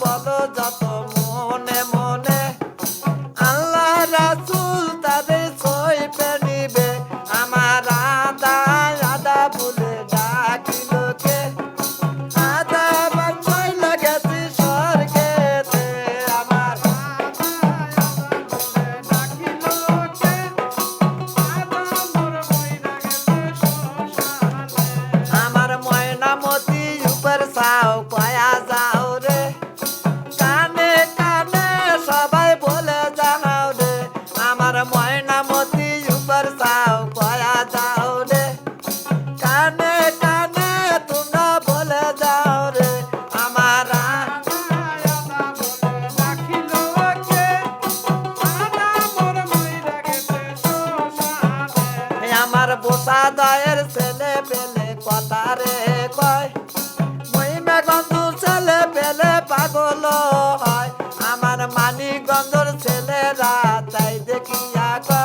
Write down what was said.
বলো যত মনে মনে দাদায়ের ছেলে পেলে কথা রে কয়। মহিমা গন্ধু ছেলে পেলে পাগল হয়। আমার মানিক গন্ধর ছেলেরা তাই দেখিয়া কয়।